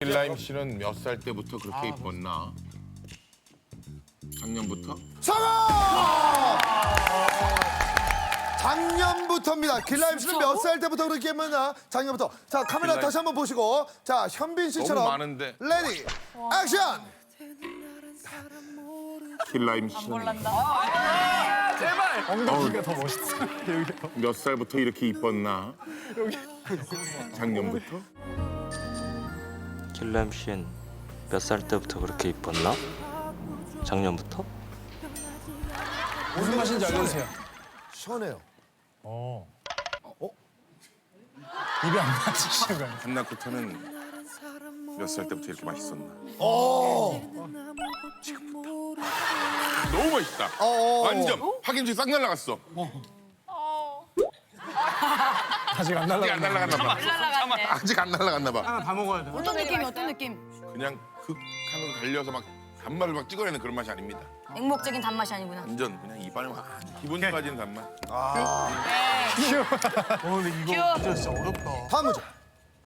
길라임 씨는 몇 살 때부터 그렇게 이뻤나? 작년부터? 성공! 작년부터입니다. 길라임 씨는 몇 살 때부터 그렇게 했나? 작년부터. 자 카메라 길라임. 다시 한번 보시고 자 현빈 씨처럼 너무 많은데. 레디 액션. 길라임 씨는 엉덩이가 더 멋있어. 몇 살부터 이렇게 이뻤나? 작년부터? 길람 씨는 몇살 때부터 그렇게 이뻤나? 작년부터? 무슨 맛인지 알려주세요. 시원해요. 입이 안 맞으시는 거예요. 한나코타는 몇 살 때부터 이렇게 맛있었나? 오. 너무 맛있다. 어. 완전 파김치 싹 날라갔어. 아직 안 아직 안 날라가. 날라갔나 봐. 날라갔네. 아직 안 날라갔나 봐. 하나 다 먹어야 돼. 어떤 느낌이 어떤 느낌? 그냥 극한으로 달려서 막 단맛을 막 찍어내는 그런 맛이 아닙니다. 맹목적인 단맛이 아니구나. 완전 그냥 입안에 막 기분 좋아지는 단맛. 어, 근데 이거 진짜 진짜 어렵다. 다음 문제.